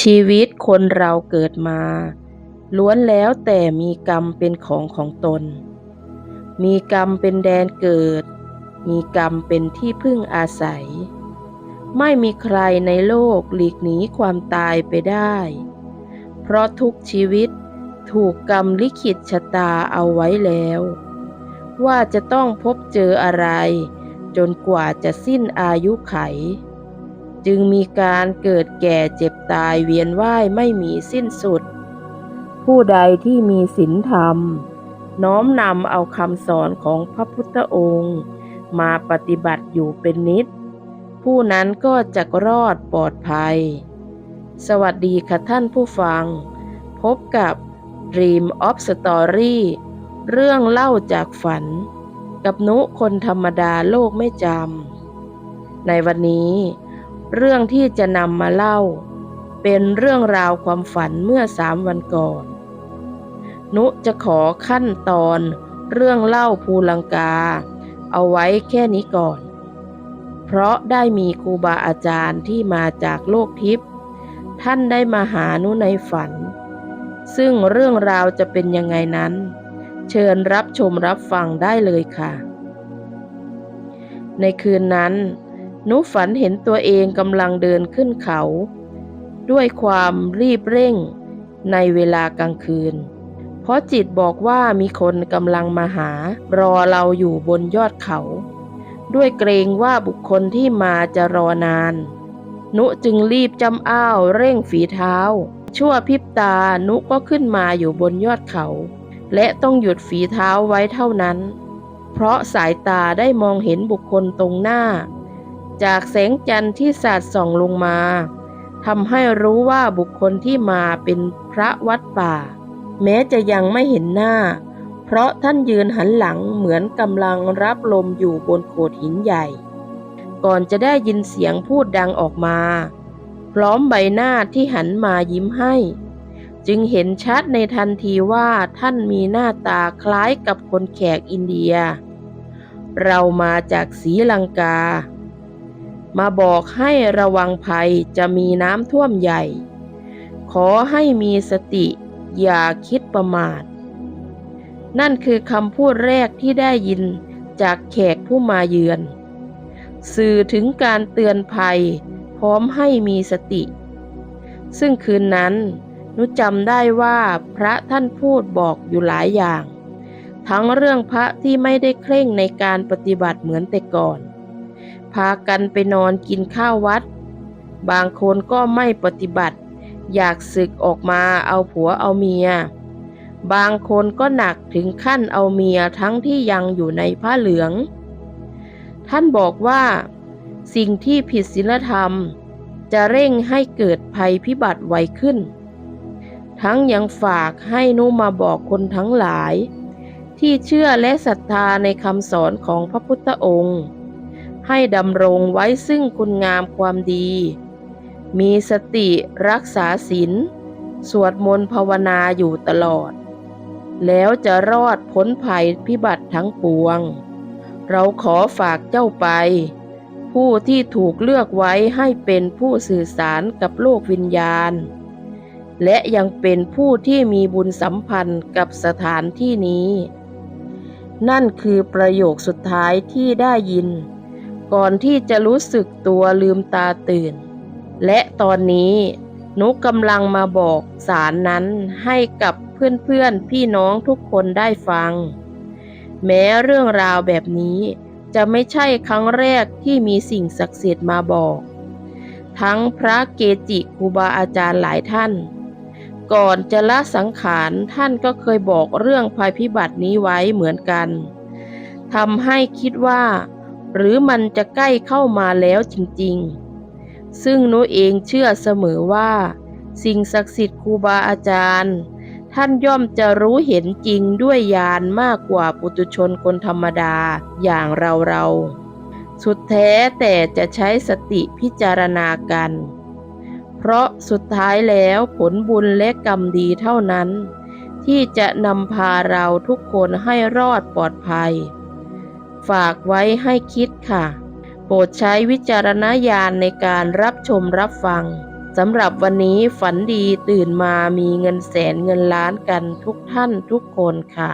ชีวิตคนเราเกิดมา ล้วนแล้วแต่มีกรรมเป็นของของตน มีกรรมเป็นแดนเกิด มีกรรมเป็นที่พึ่งอาศัย ไม่มีใครในโลกหลีกหนีความตายไปได้ เพราะทุกชีวิตถูกกรรมลิขิตชะตาเอาไว้แล้ว ว่าจะต้องพบเจออะไร จนกว่าจะสิ้นอายุไข จึงมีการเกิดแก่เจ็บตายเวียนว่ายไม่มีสิ้นสุด ผู้ใดที่มีศีลธรรม น้อมนำเอาคำสอนของพระพุทธองค์ มาปฏิบัติอยู่เป็นนิด ผู้นั้นก็จะรอดปลอดภัย สวัสดีค่ะท่านผู้ฟัง พบกับ Dream of Story เรื่องเล่าจากฝัน กับนุคนธรรมดาโลกไม่จำในวันนี้ เรื่องที่จะนำมาเล่า เป็นเรื่องราวความฝันเมื่อสามวันก่อน นุจะขอขั้นตอนเรื่องเล่าภูลังกา เอาไว้แค่นี้ก่อน เพราะได้มีครูบาอาจารย์ที่มาจากโลกทิพย์ท่านได้มาหานุในฝัน ซึ่งเรื่องราวจะเป็นยังไงนั้น เชิญรับชมรับฟังได้เลยค่ะ ในคืนนั้น นุฝันเห็นตัวเองกำลังเดินขึ้นเขา ด้วยความรีบเร่งในเวลากลางคืน เพราะจิตบอกว่ามีคนกำลังมาหารอเราอยู่บนยอดเขา ด้วยเกรงว่าบุคคลที่มาจะรอนาน นุจึงรีบจำอ้าวเร่งฝีเท้า ชั่วพริบตานุก็ขึ้นมาอยู่บนยอดเขา และต้องหยุดฝีเท้าไว้เท่านั้น เพราะสายตาได้มองเห็นบุคคลตรงหน้า จากแสงจันทร์ที่สาดส่องลงมาทำให้รู้ว่าบุคคลที่มาเป็นพระวัดป่า แม้จะยังไม่เห็นหน้า เพราะท่านยืนหันหลังเหมือนกำลังรับลมอยู่บนโขดหินใหญ่ ก่อนจะได้ยินเสียงพูดดังออกมา พร้อมใบหน้าที่หันมายิ้มให้ จึงเห็นชัดในทันทีว่าท่านมีหน้าตาคล้ายกับคนแขกอินเดีย เรามาจากศรีลังกา มาบอกให้ระวังภัยจะมีน้ำท่วมใหญ่ ขอให้มีสติอย่าคิดประมาท นั่นคือคำพูดแรกที่ได้ยินจากแขกผู้มาเยือน สื่อถึงการเตือนภัย พร้อมให้มีสติ ซึ่งคืนนั้นนุจำได้ว่าพระท่านพูดบอกอยู่หลายอย่าง ทั้งเรื่องพระที่ไม่ได้เคร่งในการปฏิบัติเหมือนแต่ก่อน พากันไปนอนกินข้าววัด บางคนก็ไม่ปฏิบัติ อยากศึกออกมาเอาผัวเอาเมีย บางคนก็หนักถึงขั้นเอาเมียทั้งที่ยังอยู่ในผ้าเหลือง ท่านบอกว่าสิ่งที่ผิดศีลธรรม จะเร่งให้เกิดภัยพิบัติไวขึ้น ทั้งยังฝากให้นุมาบอกคนทั้งหลาย ที่เชื่อและศรัทธาในคำสอนของพระพุทธองค์ ให้ดำรงไว้ซึ่งคุณงามความดี มีสติรักษาศีลสวดมนต์ภาวนาอยู่ตลอด แล้วจะรอดพ้นภัยพิบัติทั้งปวง เราขอฝากเจ้าไป ผู้ที่ถูกเลือกไว้ให้เป็นผู้สื่อสารกับโลกวิญญาณ และยังเป็นผู้ที่มีบุญสัมพันธ์กับสถานที่นี้ นั่นคือประโยคสุดท้ายที่ได้ยิน ก่อนที่จะรู้สึกตัวลืมตาตื่น และตอนนี้นุกกำลังมาบอกสารนั้นให้กับเพื่อนๆพี่น้องทุกคนได้ฟัง แม้เรื่องราวแบบนี้จะไม่ใช่ครั้งแรกที่มีสิ่งศักดิ์สิทธิ์มาบอก ทั้งพระเกจิครูบาอาจารย์หลายท่าน ก่อนจะละสังขารท่านก็เคยบอกเรื่องภัยพิบัตินี้ไว้เหมือนกันทำให้คิดว่า หรือมันจะใกล้เข้ามาแล้วจริงๆ ซึ่งหนูเองเชื่อเสมอว่า สิ่งศักดิ์สิทธิ์ครูบาอาจารย์ ท่านย่อมจะรู้เห็นจริงด้วยญาณมากกว่าปุถุชนคนธรรมดาอย่างเราเราๆสุดแท้แต่จะใช้สติพิจารณากัน เพราะสุดท้ายแล้วผลบุญและกรรมดีเท่านั้น ที่จะนำพาเราทุกคนให้รอดปลอดภัย ฝากไว้ให้คิดค่ะ โปรดใช้วิจารณญาณในการรับชมรับฟังสำหรับวันนี้ฝันดีตื่นมามีเงินแสนเงินล้านกันทุกท่านทุกคนค่ะ